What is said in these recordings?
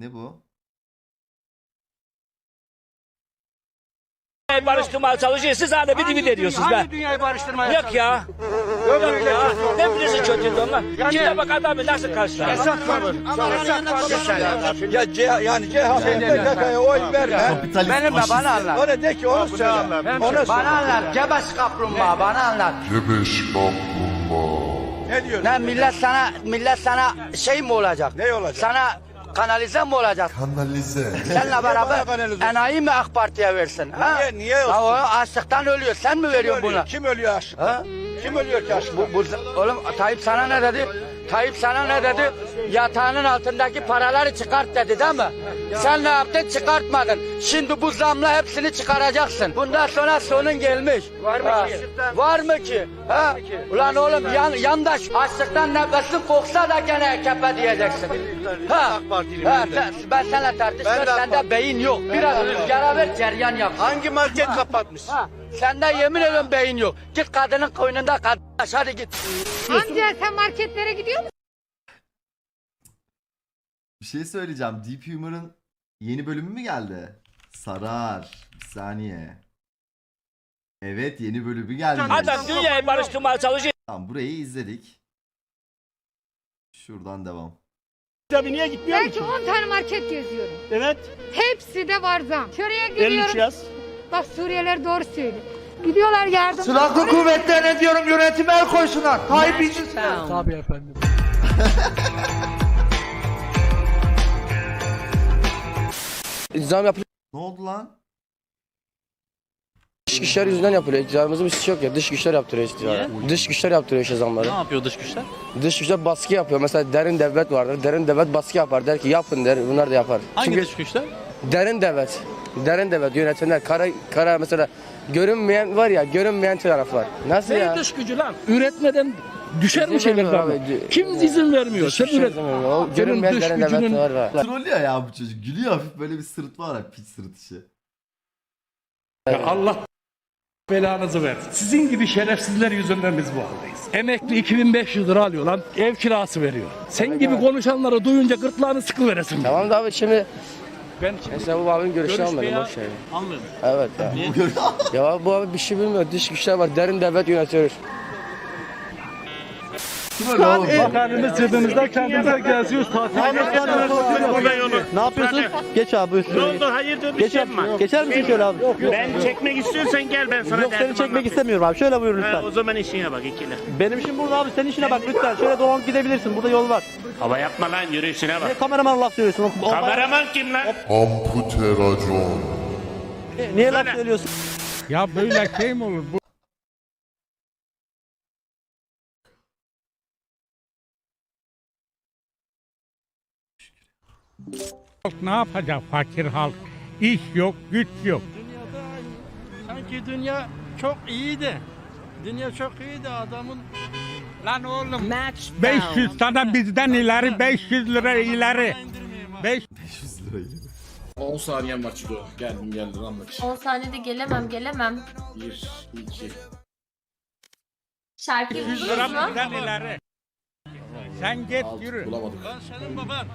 Ne bu? Dünyayı barıştırmaya çalışıyor. Siz hala bir dibi veriyorsunuz be. Hangi dünyayı barıştırmaya Yok ya. Yok ya. Ne bilirsin kötüydü onlar. Kimse bak adamı nasıl karşılar. Esat var. Esat var. Ya C, yani CHP PKK'ya oy verme. Kapitalist Benim de bana anlat. Öyle de ki onu söyle. Onu söyle. Bana anlat. Gebes kaplumbağa bana anlat. Gebeş kaplumbağa. Ne diyorsun? Ne millet sana millet sana şey mi olacak? Ne olacak? Sana kanalize mi olacak? Kanalize. Seninle beraber enayi mi AK Parti'ye versin? Ha? Niye- niye olsun? Ha, o açlıktan ölüyor. Sen mi Kim veriyorsun ölüyor? buna? Kim ölüyor aşkına? Ha? Kim ölüyor ki aşkına? Bu, bu, oğlum Tayyip sana ne dedi? Tayyip sana ne dedi? Yatağının altındaki paraları çıkart dedi değil mi? Sen ne yaptın? Çıkartmadın. Şimdi bu zamla hepsini çıkaracaksın. Bundan sonra sonun gelmiş. Var mı ki? Var mı ki? Ha? Ulan oğlum yan, yandaş açlıktan nefesin koksa da gene kepe diyeceksin. Ha? Ha, ben de. sen, ben seninle tartışmıyorum. Sende beyin yok. Biraz rüzgara ver ceryan yap. Hangi market kapatmış? Ha, sende yemin ediyorum beyin yok. Git kadının koynunda kadın hadi git. Amca sen marketlere gidiyor musun? Bir şey söyleyeceğim. Deep Humor'ın yeni bölümü mü geldi? Sarar. Bir saniye. Evet yeni bölümü geldi. Adam dünyayı barıştırmaya çalışıyor. Tamam burayı izledik. Şuradan devam. Tabii niye gitmiyor Belki ki? 10 tane market geziyorum. Evet. Hepsi de var zam. Şuraya 53 giriyorum. yaz. Bak Suriyeliler doğru söylüyor. Gidiyorlar yardım. Silahlı kuvvetlerine diyorum yönetime el koysunlar. Tayyip için. Tabii efendim. İlzam yapılıyor. Ne oldu lan? Dış güçler yüzünden yapılıyor. İktidarımızın bir suçu yok ya. Dış güçler yaptırıyor iktidara. Dış güçler yaptırıyor işte zamları. Ne yapıyor dış güçler? Dış güçler baskı yapıyor. Mesela derin devlet vardır. Derin devlet baskı yapar. Der ki yapın der. Bunlar da yapar. Hangi Çünkü dış güçler? derin devlet. Derin devlet yönetenler. Kara, kara mesela görünmeyen var ya görünmeyen taraf var. Nasıl Ne ya? dış gücü lan? Üretmeden düşer mi İzin şeyler vermiyor abi? abi. Kim izin vermiyor? Dış Sen üret. izin vermiyor. O Senin görünmeyen dış derin devlet gücünün- var. var. Trollüyor ya bu çocuk. Gülüyor hafif böyle bir sırıt var ya piç sırıtışı. Ya Allah belanızı versin. Sizin gibi şerefsizler yüzünden biz bu haldeyiz. Emekli 2500 lira alıyor lan. Ev kirası veriyor. Sen gibi konuşanları duyunca gırtlağını sıkıveresin. Tamam da abi şimdi Ben şimdi mesela bu abinin görüşünü görüş almadım boş ver. almıyorum. Evet ya. ya bu abi bir şey bilmiyor. Dış güçler var. Derin devlet yönetiyor. Kim öyle oğlum? Kendimiz cebimizde kendimize geziyoruz tatil. Ne yapıyorsun? Geç abi üstüne. Ne oldu hayırdır bir Geç şey abi. mi var? Geçer misin şöyle abi? Yok Ben çekmek istiyorsan gel ben sana Yok seni derdim çekmek anlatayım. istemiyorum abi. Şöyle buyur Ha, lütfen. o zaman işine bak ikili. Benim işim burada abi. Senin işine bak lütfen. Şöyle dolan gidebilirsin. Burada yol var. Hava yapma lan yürüyüşüne Ne bak. kameraman laf söylüyorsun? O- o- Kameraman kim lan? Ampute racon. Niye- Niye laf söylüyorsun? Ya böyle şey mi olur? Bu ne yapacak fakir halk? İş yok, güç yok. Sanki dünya çok iyiydi. Dünya çok iyiydi adamın. Lan oğlum 500 tane bizden ileri 500 lira ileri. 5 500 lirayı. 10 saniyem var Çilo. Geldim geldim anlat. 10 saniyede gelemem gelemem. 1, 2. Şarkıyı 100 buldunuz lira mu? bizden ileri. Sen git yürü. Bulamadık. Senin baban.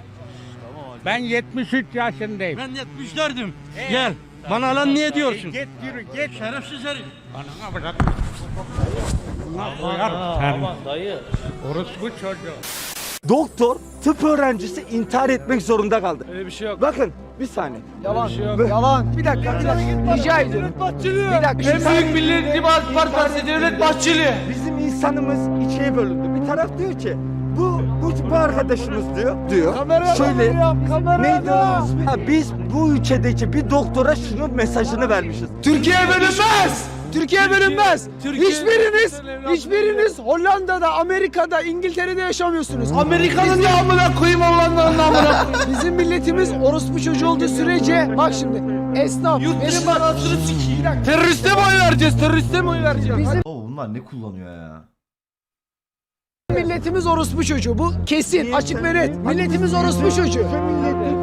Ben 73 yaşındayım. Ben 74'üm. Gel. Bana lan niye diyorsun? Git yürü git. Şerefsiz herif. Bana bırak. Bunlar koyar. Sen. Dayı. Orospu çocuğu. Doktor, tıp öğrencisi intihar etmek zorunda kaldı. Öyle bir şey yok. Bakın bir saniye. Yalan. şey yok. Yalan. Bir dakika, bir dakika. Rica ediyorum. Bir dakika. En büyük Millet İttifakı Partisi Devlet Bahçeli. Bizim insanımız ikiye bölündü. Bir taraf diyor ki bu bu, bu arkadaşımız diyor. Diyor. Şöyle. Neydi onun ismi? Ha, biz bu ülkedeki bir doktora şunun mesajını vermişiz. Türkiye bölünmez. Türkiye bölünmez. Hiçbiriniz, hiçbiriniz Hollanda'da, Amerika'da, İngiltere'de yaşamıyorsunuz. Amerika'nın ne amına koyayım Hollanda'nın amına Bizim milletimiz orospu çocuğu olduğu sürece bak şimdi esnaf benim bak teröriste mi oy vereceğiz? Teröriste mi oy vereceğiz? Bizim Oo bunlar ne kullanıyor ya? Milletimiz orospu çocuğu. Bu kesin, açık ve net. Milletimiz orospu çocuğu.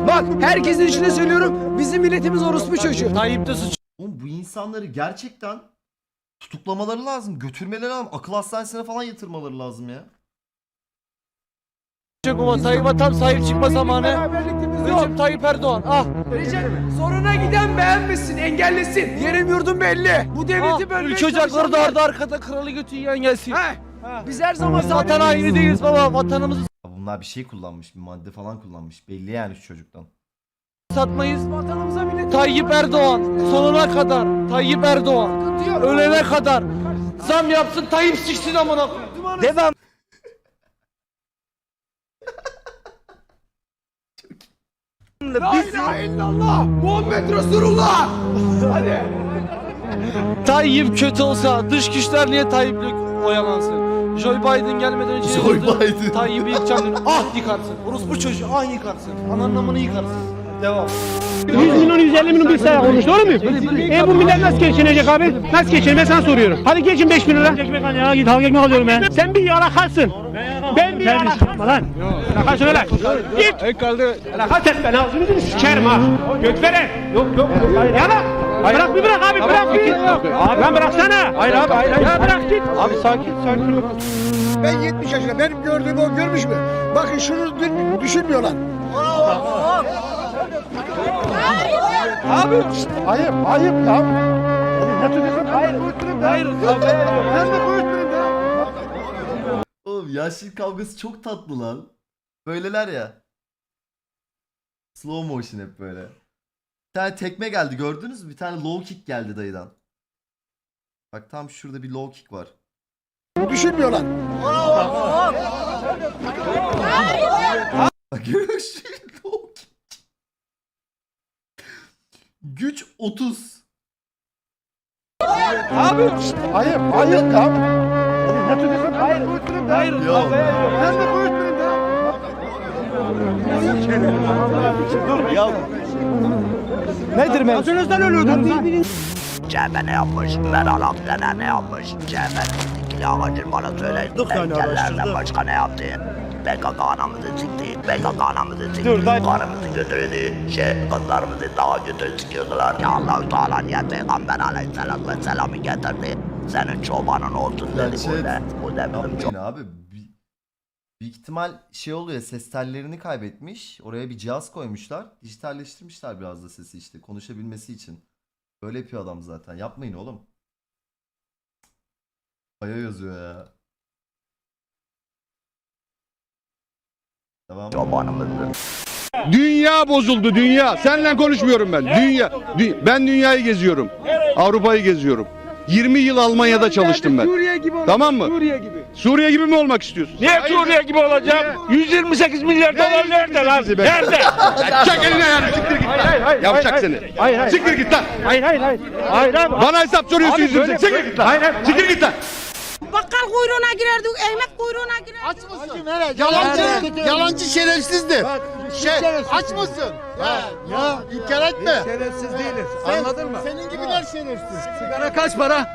Bak herkesin içine söylüyorum. Bizim milletimiz orospu çocuğu. Tayyip'te suç Oğlum bu insanları gerçekten tutuklamaları lazım, götürmeleri lazım, akıl hastanesine falan yatırmaları lazım ya. yok ama Tayyip'e tam sahip çıkma zamanı. Recep Tayyip Erdoğan. Ah. Recep zoruna giden beğenmesin, engellesin. Yerim yurdum belli. Bu devleti bölmeye Ülke ocakları da ardı arkada kralı götü yiyen gelsin. Heh. Biz her zaman vatan haini değiliz baba. Vatanımızı Bunlar bir şey kullanmış, bir madde falan kullanmış. Belli yani şu çocuktan. satmayız. vatanımıza millet Tayyip Erdoğan sonuna kadar. Tayyip Erdoğan ölene kadar. Zam yapsın Tayyip siksin amına koyayım. Devam. La ilahe illallah Muhammed Resulullah. Hadi. Tayyip kötü olsa dış güçler niye Tayyip'le oyalansın? Joe Biden gelmeden önce Joe yıldırdı. Biden. Tayyip'i yıkacaksın. Ah yıkarsın. Orospu çocuğu ah yıkarsın. Ananın amını yıkarsın. Devam. 100 milyon 150 milyon bir sayı olmuş doğru muyum? E bu millet nasıl geçinecek abi? Nasıl geçinir ben sana soruyorum. Hadi geçin 5 bin lira. Ya git halk ekmek alıyorum ben. Sen bir yalakarsın. Ben bir yalakarsın lan. Yalaka söyle. Git. Yalaka sen ben ağzını sikerim ha. Göt veren. Yok yok. Yalak. Bırak bir bırak abi bırak bir. Abi lan bıraksana. Hayır abi hayır. Ya bırak git. Abi sakin sakin. Ben 70 yaşında. Benim gördüğümü o görmüş mü? Bakın şunu dü- düşünmüyorlar. Abi ayıp ayıp ya. Hayır. Hayır. Ben de ya. Oğlum yaşlı kavgası çok tatlı lan. Böyleler ya. Slow motion hep böyle. Bir tane tekme geldi gördünüz mü? Bir tane low kick geldi dayıdan. Bak tam şurada bir low kick var. Düşünmüyorlar. Bak görüyor musun? Low kick. Güç 30. Abi ayıp ayıp ya. Hayır. Hayır. Yok. Ben de boyutlarım ya. Nedir mevzu? Acınızdan ölüyordunuz CHP ne yapmış? Meral Akşener ne yapmış? CHP'nin ikili amacını bana söyleyin. Engellerden başka ne yaptı? PKK anamızı sikti. PKK anamızı sikti. Karımızı götürdü. Şey kızlarımızı daha götür sikiyordular. Ya Allah-u Teala niye Peygamber aleyhisselam ve selamı getirdi? Senin çobanın olsun dedi Gerçi- bu da. Bizim Yapmayın abi. Bir- Büyük ihtimal şey oluyor ses tellerini kaybetmiş. Oraya bir cihaz koymuşlar. Dijitalleştirmişler biraz da sesi işte konuşabilmesi için. Böyle yapıyor adam zaten. Yapmayın oğlum. Aya yazıyor ya. Devam. çobanımızdır. Dünya bozuldu dünya. Seninle konuşmuyorum ben. Dünya. dü- ben dünyayı geziyorum. Avrupa'yı geziyorum. 20 yıl Almanya'da çalıştım ben. Suriye gibi olacak. Tamam mı? Suriye gibi. Suriye gibi mi olmak istiyorsun? Niye Suriye gibi olacağım? 128 milyar dolar nerede lan? Nerede? Çek elini ayağını siktir git lan. Yapacak seni. Hayır hayır. Siktir git lan. Hayır hayır hayır. Hayır abi. Bana hesap soruyorsun yüzümüze. Siktir git lan. Hayır, hayır. Siktir git lan. Bakkal kuyruğuna girerdik, ekmek kuyruğuna girerdik. Yalancı, yalancı şerefsizdi. Şey, aç mısın? Ya, ya, inkar etme. Şerefsiz değiliz. Anladın mı? Senin gibiler şerefsiz. Sigara kaç para?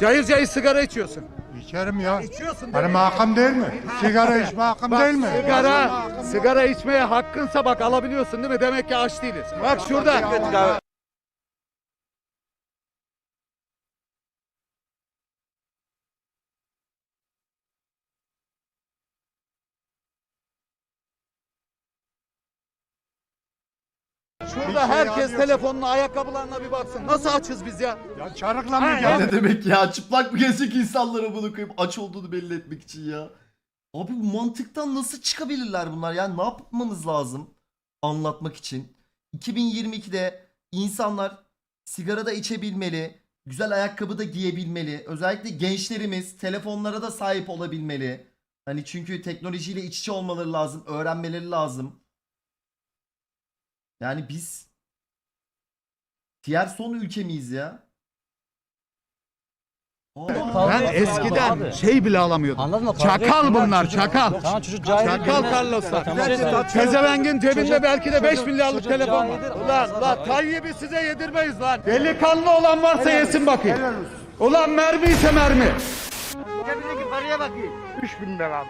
Cayır cayır sigara içiyorsun. İçerim ya. İçiyorsun Hani makam değil mi? Sigara içme hakkım değil mi? Sigara, sigara içmeye hakkınsa bak alabiliyorsun değil mi? Demek ki aç değiliz. Bak şurada. Şurada herkes telefonuna, ayakkabılarına bir baksın. Nasıl açız biz ya? Ya çarıkla mı Ne demek ya? Çıplak mı gezecek insanlara bunu koyup aç olduğunu belli etmek için ya? Abi bu mantıktan nasıl çıkabilirler bunlar ya? Ne yapmamız lazım anlatmak için? 2022'de insanlar sigara da içebilmeli, güzel ayakkabı da giyebilmeli. Özellikle gençlerimiz telefonlara da sahip olabilmeli. Hani çünkü teknolojiyle iç içe olmaları lazım, öğrenmeleri lazım. Yani biz diğer son ülke miyiz ya? Aa, Ben eskiden şey bile alamıyordum. Çakal bunlar, çakal. Çakal Carlos'lar. Pezevengin cebinde belki de 5 milyarlık telefon var. Ulan, ulan Tayyip'i size yedirmeyiz lan. Delikanlı olan varsa yesin bakayım. Ulan mermi ise mermi. Cebindeki paraya bakayım. 3000 lira.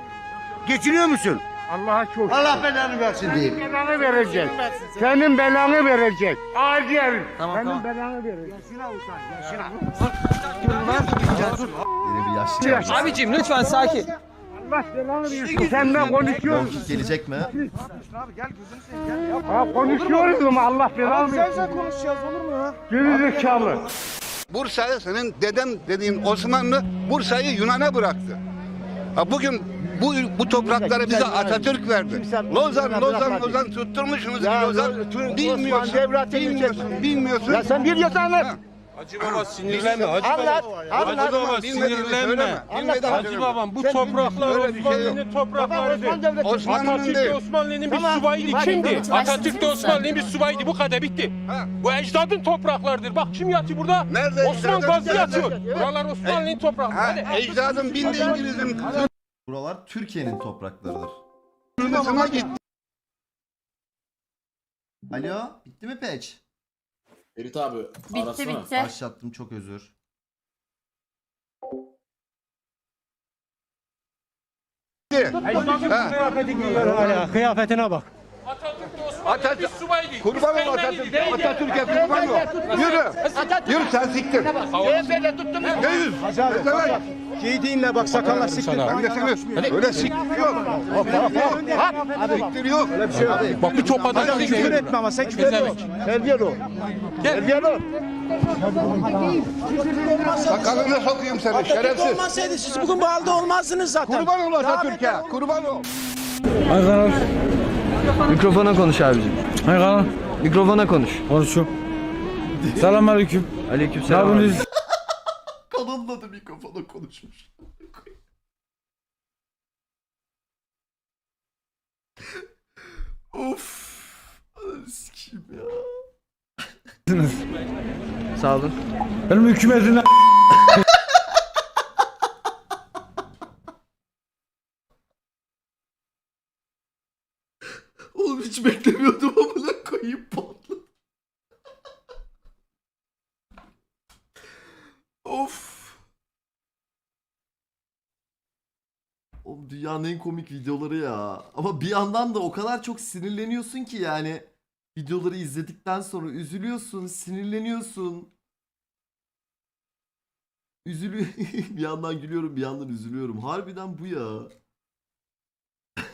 Geçiniyor musun? Allah'a çok Allah belanı versin diyeyim. belanı verecek. Senin belanı verecek. Acil. Tamam, Senin belanı verecek. Yine bir yaşlı geldi. Abicim lütfen sakin. Allah belanı versin. Senden konuşuyoruz. Gelecek mi? Ha, konuşuyoruz ama Allah belanı versin. Sen konuşacağız olur mu ya? Geri zekalı. Bursa'yı senin dedem dediğin Osmanlı Bursa'yı Yunan'a bıraktı. Ha bugün bu bu toprakları bize Atatürk verdi. Lozan, Lozan, Lozan tutturmuşsunuz Lozan. Bilmiyorsun, bilmiyorsun, bilmiyorsun. Ya sen bir yasa anlat. Hacı baba sinirlenme Hacı Anlat. Anlat. Hacı baba Bilmediğini sinirlenme. söyleme. Bilmediğini Hacı babam bu Sen topraklar Öyle bir şey yok. Osmanlı'nın topraklarıdır. Osmanlı'nın Atatürk değil. de Osmanlı'nın bir Tamam. subayıydı. Bak, Kimdi? tamam. Atatürk de Osmanlı'nın bir subayıydı. Bu kadar bitti. Ha. Bu ecdadın topraklarıdır. Bak kim yatıyor burada? Nerede Osman ecdadın? Gazi Nerede? yatıyor. Buralar Osmanlı'nın toprakları. Ha, Hadi. ecdadım bindi İngiliz'in Buralar Türkiye'nin topraklarıdır. kırmızına gitti. Alo, bitti mi peç? Ferit abi Bitti bitti. Başlattım çok özür. Ha. Kıyafetine bak. Subayıydı. kurban ol İskender Atatürk. değildi. Atatürk'e kurban ol. Yürü. Yürü sen siktir. Ne yüz? Ne demek? Giydiğinle bak sakallar siktir. Ben de seni öyle siktir yok. Hop hop hop. Siktir yok. Öyle bir şey yok. Bak bir top adam Küfür etme ama sen küfür etme. Terbiyeli ol. Terbiyeli ol. Sakalını sokayım seni şerefsiz. olmasaydı siz bugün bu halde olmazdınız zaten. Kurban ol Atatürk'e. Kurban ol. Mikrofona konuş abicim. Hay kanal. Mikrofona konuş. Konuşuyorum. Selam aleyküm. Aleyküm selam. Kanalın adı mikrofona konuşmuş. of. Ananı sikeyim ya. Sağ olun. Benim hükümetine Oğlum hiç beklemiyordum amına koyayım patladı. of. Oğlum dünyanın en komik videoları ya. Ama bir yandan da o kadar çok sinirleniyorsun ki yani. Videoları izledikten sonra üzülüyorsun, sinirleniyorsun. Üzülüyor. bir yandan gülüyorum, bir yandan üzülüyorum. Harbiden bu ya.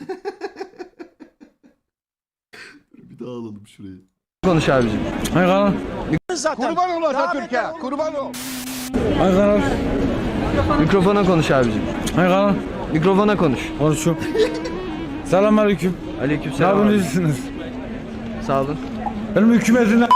bir daha alalım şurayı. Konuş abicim. Hay kanal. Kurban ol Atatürk'e. Kurban ol. Hay kanal. Mikrofona konuş abicim. Hay kanal. Mikrofona konuş. Konuşuyorum. Selam aleyküm. Aleyküm selam. Ne yapıyorsunuz? Sağ olun. Benim hükümetine